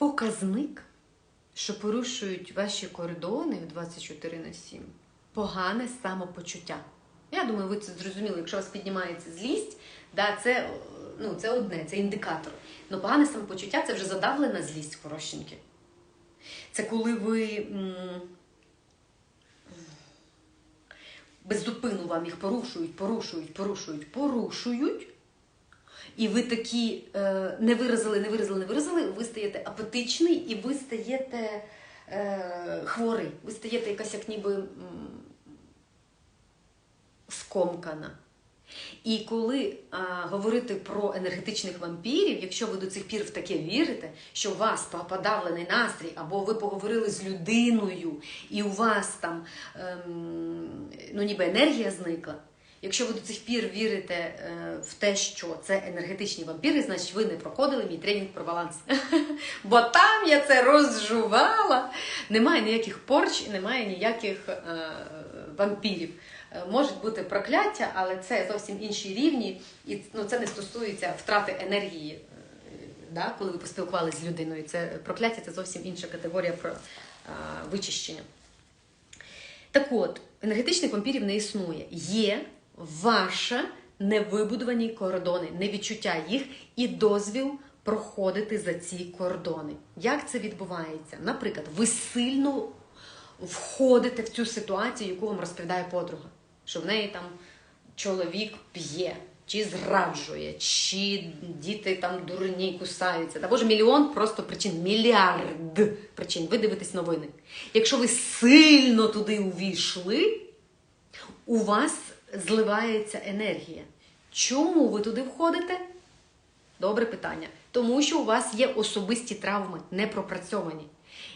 показник, що порушують ваші кордони в 24 на 7, погане самопочуття. Я думаю, ви це зрозуміли. Якщо у вас піднімається злість, да, це, ну, це одне, це індикатор. Но погане самопочуття це вже задавлена злість хорошеньки. Це коли ви м, беззупину вам їх порушують, порушують, порушують, порушують. І ви такі е, не виразили, не виразили, не виразили, ви стаєте апатичний і ви стаєте е, хворий. Ви стаєте якась як ніби м, скомкана. І коли а, говорити про енергетичних вампірів, якщо ви до цих пір в таке вірите, що у вас подавлений настрій, або ви поговорили з людиною, і у вас там ем, ну, ніби енергія зникла. Якщо ви до цих пір вірите е, в те, що це енергетичні вампіри, значить ви не проходили мій тренінг про баланс. Бо там я це розжувала. Немає ніяких порч, немає ніяких е, вампірів. Е, Можуть бути прокляття, але це зовсім інші рівні, і ну, це не стосується втрати енергії, да, коли ви поспілкувалися з людиною. Це прокляття це зовсім інша категорія про е, вичищення. Так от, енергетичних вампірів не існує. Є ваші невибудовані кордони, невідчуття їх і дозвіл проходити за ці кордони. Як це відбувається? Наприклад, ви сильно входите в цю ситуацію, яку вам розповідає подруга, що в неї там чоловік п'є. Чи зраджує, чи діти там дурні кусаються. Та боже, мільйон просто причин, мільярд причин. Ви дивитесь новини. Якщо ви сильно туди увійшли, у вас зливається енергія. Чому ви туди входите? Добре питання. Тому що у вас є особисті травми, не пропрацьовані,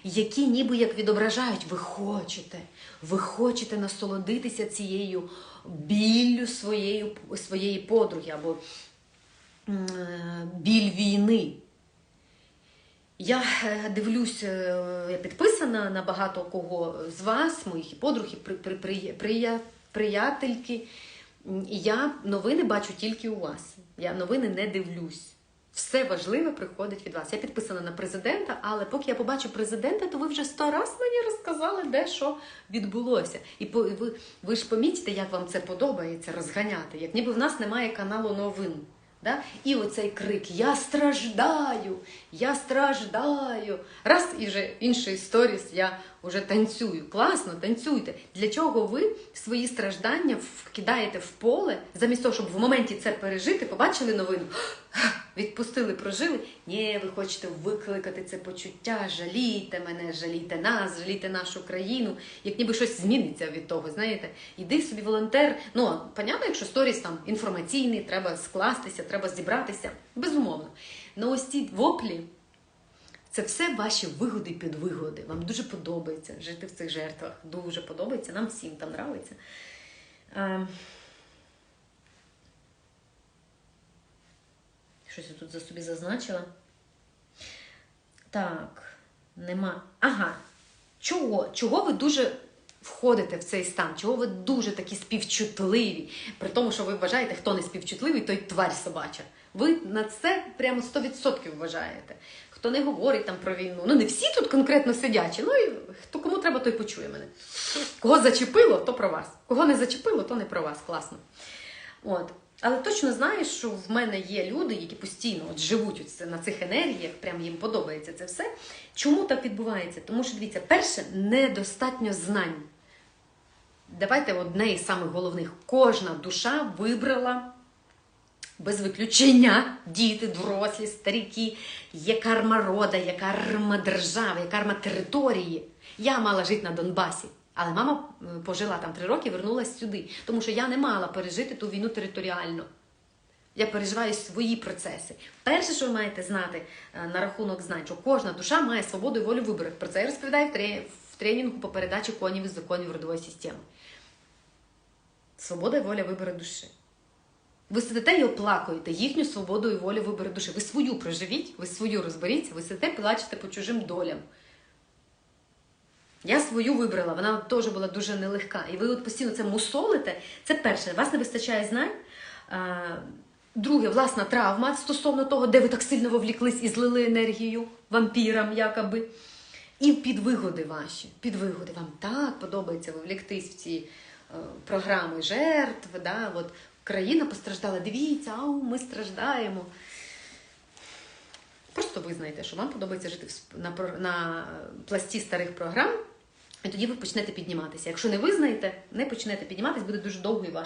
які ніби як відображають, ви хочете, ви хочете насолодитися цією біллю своєї, своєї подруги або е, біль війни. Я е, дивлюсь, е, я підписана на багато кого з вас, моїх подруг, і при, при, при, прия- приятельки. Я новини бачу тільки у вас. Я новини не дивлюсь. Все важливе приходить від вас. Я підписана на президента, але поки я побачу президента, то ви вже сто раз мені розказали, де що відбулося. І ви, ви ж помітите, як вам це подобається розганяти, як ніби в нас немає каналу новин. Да? І оцей крик Я страждаю, я страждаю. Раз і вже інший сторіс я вже танцюю. Класно, танцюйте. Для чого ви свої страждання вкидаєте в поле, замість того, щоб в моменті це пережити, побачили новину, відпустили, прожили. Ні, ви хочете викликати це почуття, жалійте мене, жалійте нас, жалійте нашу країну, як ніби щось зміниться від того. Знаєте, іди собі волонтер. Ну, понятно, якщо сторіс там інформаційний, треба скластися, треба зібратися. Безумовно. Ну ось ці воплі. Це все ваші вигоди і підвигоди. Вам дуже подобається жити в цих жертвах. Дуже подобається, нам всім там нравиться. Щось я тут за собі зазначила. Так, нема. Ага. Чого? Чого ви дуже входите в цей стан? Чого ви дуже такі співчутливі? При тому, що ви вважаєте, хто не співчутливий, той тварь собача. Ви на це прямо 100% вважаєте. Хто не говорить там про війну. Ну, не всі тут конкретно сидячі, ну і хто кому треба, той почує мене. Кого зачепило, то про вас. Кого не зачепило, то не про вас. Класно. От. Але точно знаю, що в мене є люди, які постійно от живуть от на цих енергіях, прям їм подобається це все. Чому так відбувається? Тому що дивіться, перше, недостатньо знань. Давайте одне із самих головних: кожна душа вибрала без виключення діти, дорослі, старіки, є карма рода, є карма держави, є карма території. Я мала жити на Донбасі, але мама пожила там три роки, вернулася сюди, тому що я не мала пережити ту війну територіально. Я переживаю свої процеси. Перше, що ви маєте знати е, на рахунок знань, що кожна душа має свободу і волю вибору. Про це я розповідаю в тренінгу по передачі конів із законів родової системи. Свобода і воля вибору душі. Ви сидите і оплакуєте їхню свободу і волю вибору душі. Ви свою проживіть, ви свою розберіться, ви сидите і плачете по чужим долям. Я свою вибрала, вона теж була дуже нелегка. І ви от постійно це мусолите. Це перше, вас не вистачає знань. Друге, власна травма стосовно того, де ви так сильно вовліклись і злили енергію вампірам, якоби. І підвигоди ваші. Підвигоди. Вам так подобається вовліктись в ці е, програми жертв. Да? От країна постраждала. Дивіться, ау, ми страждаємо. Просто визнайте, що вам подобається жити на, на пласті старих програм, і тоді ви почнете підніматися. Якщо не визнаєте, не почнете підніматися, буде дуже довго і важко.